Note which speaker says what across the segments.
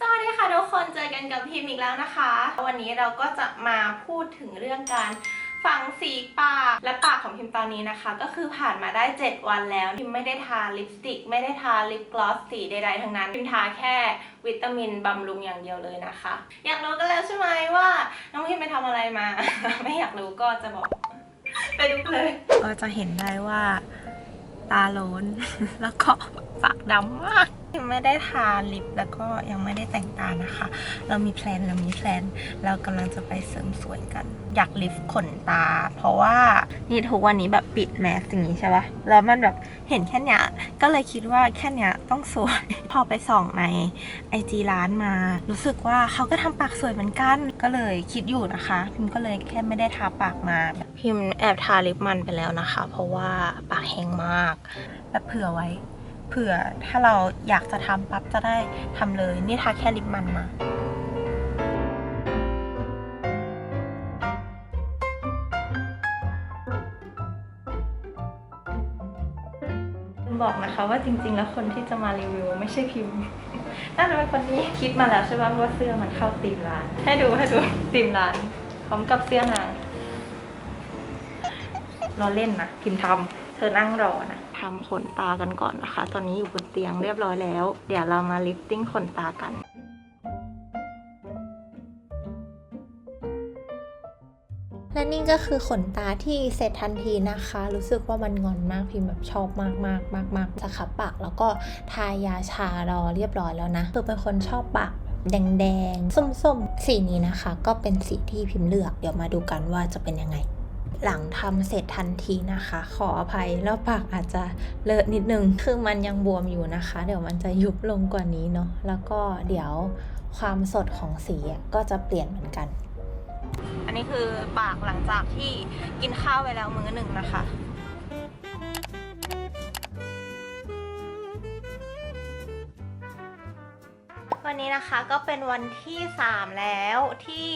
Speaker 1: สวัสดีค่ะทุกคนเจอกันกับพิมอีกแล้วนะคะ วันนี้เราก็จะมาพูดถึงเรื่องการฝังสีปากและปากของพิมตอนนี้นะคะ ก็คือผ่านมาได้ 7 วันแล้ว พิมไม่ได้ทาลิปสติก ไม่ได้ทาลิปกลอสสีใดๆทั้งนั้นพิมทาแค่วิตามินบำรุงอย่างเดียวเลยนะคะ อยากรู้กันแล้วใช่ไหมว่าน้องพิมไปทำอะไรมา ไม่อยากรู้ก็จะบอก ไปดูเลย ก็จะเห็นได้ว่า ตาโล้นแล้วก็ปากดำมาก ยังไม่ได้ทาลิปแล้วก็ยังไม่ได้แต่งตานะคะ เรามีแพลนเรามีแพลน เรากำลังจะไปเสริมสวยกัน อยากลิฟต์ขนตา เพราะว่านี่ทุกวันนี้แบบปิดแมสอย่างนี้ใช่ปะแล้วมันแบบเห็นแค่เนี้ยก็เลยคิดว่าแค่เนี้ยต้องสวย พอไปส่องในไอจีร้านมา รู้สึกว่าเขาก็ทำปากสวยเหมือนกัน ก็เลยคิดอยู่นะคะ พิมก็เลยแค่ไม่ได้ทาปากมา พิมแอบทาลิปมันไปแล้วนะคะ เพราะว่าปากแห้งมาก แบบเผื่อไว้ เผื่อถ้าเราอยากจะทำปั๊บจะได้ทำเลย นี่ทาแค่ลิปมันมาบอกนะคะว่าจริงๆ แล้วคนที่จะมารีวิวไม่ใช่พิมพ์น่าจะเป็นคนนี้คิดมาแล้วใช่ไหมว่าเสื้อมันเข้าตีมร้าน ให้ดูให้ดูตีมร้านพร้อมกับเสื้อนางรอเล่นนะพิมพ์ทำ เธอนั่งรอนะทำขนตากันก่อนนะคะ ตอนนี้อยู่บนเตียงเรียบร้อยแล้ว เดี๋ยวเรามาลิฟติ้งขนตากัน
Speaker 2: และนี่ก็คือขนตาที่เสร็จทันทีนะคะ รู้สึกว่ามันงอนมากพิมพ์แบบชอบมากมากมากมากจะขับปากแล้วก็ทายาชารอเรียบร้อยแล้วนะคือเป็นคนชอบปากแดงๆ ส้มๆ สีนี้นะคะ ก็เป็นสีที่พิมพ์เลือก เดี๋ยวมาดูกันว่าจะเป็นยังไง หลังทำเสร็จทันทีนะคะ ขออภัยแล้วปากอาจจะเลอะนิดนึงคือมันยังบวมอยู่นะคะ เดี๋ยวมันจะยุบลงกว่านี้เนาะแล้วก็เดี๋ยวความสดของสีก็จะเปลี่ยนเหมือนกัน
Speaker 1: อันนี้คือปากหลังจากที่กินข้าวไปแล้วมื้อหนึ่งนะคะวันนี้นะคะก็เป็นวันที่ 3 แล้วที่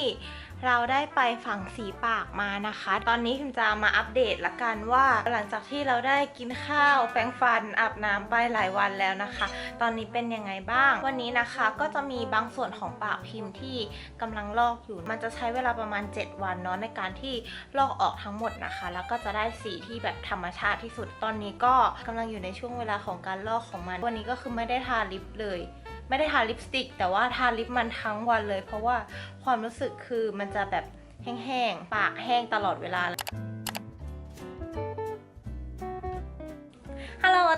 Speaker 1: เราได้ไปฝังสีปากมานะคะ ตอนนี้พิมจะมาอัปเดตละกันว่า หลังจากที่เราได้กินข้าวแปรงฟันอาบน้ำไปหลายวันแล้วนะคะ ตอนนี้เป็นยังไงบ้าง วันนี้นะคะก็จะมีบางส่วนของปากพิมพ์ที่กำลังลอกอยู่ มันจะใช้เวลาประมาณ 7 วันเนาะในการที่ลอกออกทั้งหมดนะคะ แล้วก็จะได้สีที่แบบธรรมชาติที่สุด ตอนนี้ก็กำลังอยู่ในช่วงเวลาของการลอกของมัน วันนี้ก็คือไม่ได้ทาลิปเลย ไม่ได้ทาลิปสติก แต่ว่าทาลิปมันทั้งวันเลย เพราะว่าความรู้สึกคือมันจะแบบแห้งๆ ปากแห้งตลอดเวลา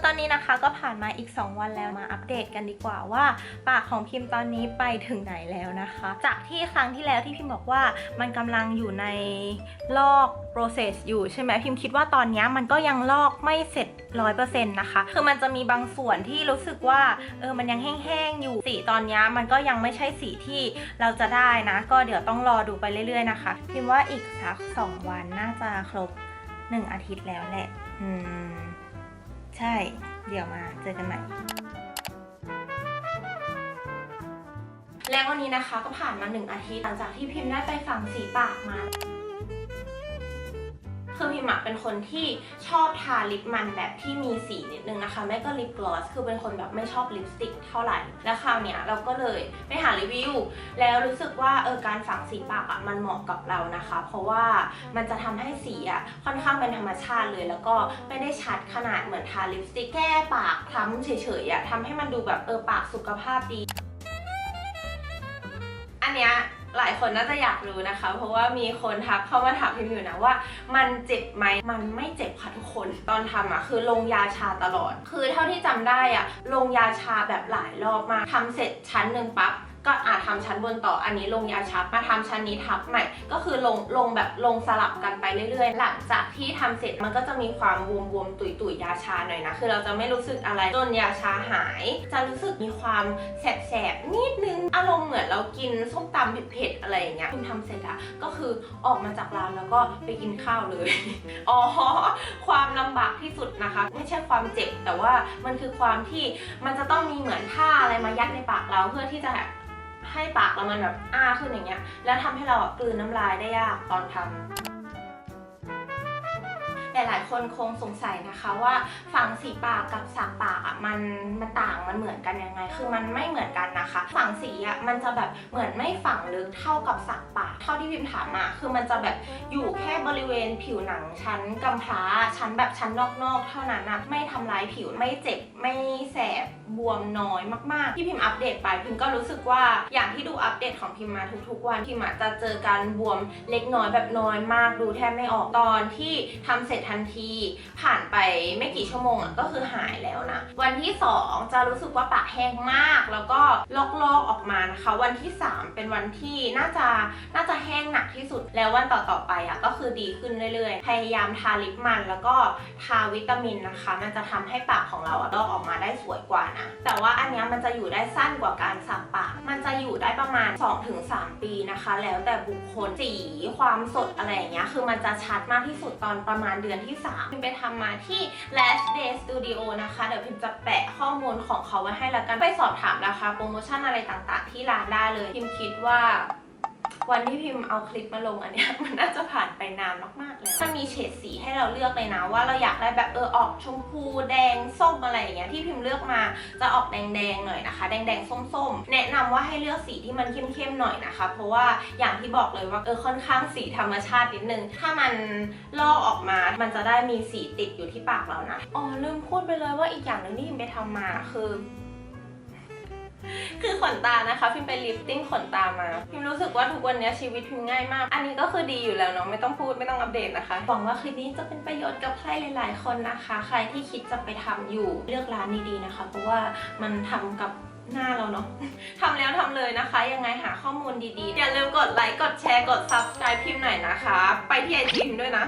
Speaker 1: ตอนนี้นะคะก็ผ่านมาอีก 2 วันแล้วมาอัปเดตกันดีกว่าว่าปากของพิมพ์ตอนนี้ไปถึงไหนแล้วนะคะ จากที่ครั้งที่แล้วที่พิมพ์บอกว่ามันกำลังอยู่ในลอก process อยู่ใช่ไหมพิมพ์คิดว่าตอนนี้มันก็ยังลอกไม่เสร็จ100%นะคะ คือมันจะมีบางส่วนที่รู้สึกว่าเออมันยังแห้งๆอยู่สีตอนนี้มันก็ยังไม่ใช่สีที่เราจะได้นะ ก็เดี๋ยวต้องรอดูไปเรื่อยๆนะคะ พิมพ์ว่าอีกสัก2วันน่าจะครบ 1 อาทิตย์แล้วแหละ อืม ช่ เดี๋ยวมาเจอกันใหม่ แล้ววันนี้นะคะก็ผ่านมาหนึ่งอาทิตย์หลังจากที่พิมพ์ได้ไปฝังสีปากมา คือพิมอะเป็นคนที่ชอบทาลิปมันแบบที่มีสีนิดนึงนะคะ ไม่ก็ลิปกลอส คือเป็นคนแบบไม่ชอบลิปสติกเท่าไหร่ แล้วคราวเนี้ยเราก็เลยไปหารีวิว แล้วรู้สึกว่าเออการฝังสีปากอะมันเหมาะกับเรานะคะ เพราะว่ามันจะทำให้สีอะค่อนข้างเป็นธรรมชาติเลย แล้วก็ไม่ได้ชัดขนาดเหมือนทาลิปสติกแก้ปากคล้ำเฉยๆอะทำให้มันดูแบบเออปากสุขภาพดี อันเนี้ย หลายคนน่าจะอยากรู้นะคะ เพราะว่ามีคนทักเข้ามาถามพิมพ์อยู่นะว่า มันเจ็บไหมมันไม่เจ็บค่ะทุกคน ตอนทำอะคือลงยาชาตลอด คือเท่าที่จำได้อะลงยาชาแบบหลายรอบมากทำเสร็จชั้นหนึ่งปั๊บ ก็อาจทำชั้นบนต่ออันนี้ลงยาชามาทำชั้นนี้ทับใหม่ ก็คือลงลงแบบลงสลับกันไปเรื่อยๆ หลังจากที่ทำเสร็จมันก็จะมีความบวมๆตุยๆยาชาหน่อยนะคือเราจะไม่รู้สึกอะไรจนยาชาหาย จะรู้สึกมีความแสบๆนิดนึงอารมณ์เหมือนเรากินส้มตำเผ็ดๆอะไรอย่างเงี้ยคุณทำเสร็จอะก็คือออกมาจากร้านแล้วก็ไปกินข้าวเลยอ๋อความลำบากที่สุดนะคะ ไม่ใช่ความเจ็บแต่ว่ามันคือความที่มันจะต้องมีเหมือนผ้าอะไรมายัดในปากเราเพื่อที่จะ ให้ปากเรามันแบบอ้าขึ้นอย่างเงี้ย แล้วทำให้เราอะกลืนน้ำลายได้ยากตอนทำหลายๆ คนคงสงสัยนะคะว่าฝังสีปากกับสักปากอะมันมันต่างมันเหมือนกันยังไง คือมันไม่เหมือนกันนะคะ ฝังสีอะมันจะแบบเหมือนไม่ฝังลึกเท่ากับสักปาก เท่าที่พิมถามมาคือมันจะแบบอยู่แค่บริเวณผิวหนังชั้นกำพร้าชั้นแบบชั้นนอกๆ เท่านั้นนะไม่ทำร้ายผิวไม่เจ็บไม่แสบบวมน้อยมากๆ ที่พิมอัปเดตไปพิมก็รู้สึกว่าอย่างที่ดูอัปเดตของพิมมาทุกๆวันพิมอาจจะเจอการบวมเล็กน้อยแบบน้อยมากดูแทบไม่ออกตอนที่ทำเสร็จทันที ผ่านไปไม่กี่ชั่วโมงอะก็คือหายแล้วนะ วันที่ 2 จะรู้สึกว่าปากแห้งมาก แล้วก็ลอกๆออกมานะคะ วันที่ 3 เป็นวันที่น่าจะน่าจะแห้งหนักที่สุดแล้ววันต่อๆไปอะก็คือดีขึ้นเรื่อยๆ พยายามทาลิปมันแล้วก็ทาวิตามินนะคะ มันจะทำให้ปากของเราอะลอกออกมาได้สวยกว่านะ แต่ว่าอันนี้มันจะอยู่ได้สั้นกว่าการสักปาก มันจะอยู่ได้ประมาณ 2-3 ปีนะคะ แล้วแต่บุคคลสีความสดอะไรอย่างเงี้ยคือมันจะชัดมากที่สุดตอนประมาณเดือนที่3พิมไปทำมาที่ Last Day Studio นะคะ เดี๋ยวพิมจะแปะข้อมูลของเขาไว้ให้แล้วกันไปสอบถามราคาโปรโมชั่นอะไรต่างๆ ที่ร้านได้เลยพิมคิดว่า วันที่พิมพ์เอาคลิปมาลงอันเนี้ยมันน่าจะผ่านไปนานมากๆแล้วมันมีเฉดสีให้เราเลือกเลยนะ ว่าเราอยากได้แบบเออออกชมพูแดงส้มอะไรอย่างเงี้ยที่พิมพ์เลือกมาจะออกแดงๆหน่อยนะคะ แดงๆส้มๆ แนะนำว่าให้เลือกสีที่มันเข้มๆหน่อยนะคะ เพราะว่าอย่างที่บอกเลยว่าเออค่อนข้างสีธรรมชาตินิดนึง ถ้ามันลอกออกมา มันจะได้มีสีติดอยู่ที่ปากเรานะอ๋อลืมพูดไปเลยว่าอีกอย่างหนึ่งที่พิมไปทำมาคือ คือขนตานะคะ พิมไปลิฟติ้งขนตามา พิมรู้สึกว่าทุกวันนี้ชีวิตพิมง่ายมาก อันนี้ก็คือดีอยู่แล้วเนาะไม่ต้องพูดไม่ต้องอัปเดตนะคะ หวังว่าคลิปนี้จะเป็นประโยชน์กับใครหลาย ๆ คนนะคะ ใครที่คิดจะไปทำอยู่เลือกร้านดีๆนะคะ เพราะว่ามันทำกับหน้าเราเนาะทำแล้วทำเลยนะคะ ยังไงหาข้อมูลดีๆ อย่าลืมกดไลค์ กดแชร์ กด subscribe พิมพ์หน่อยนะคะ ไปที่ไอจีพิมด้วยนะ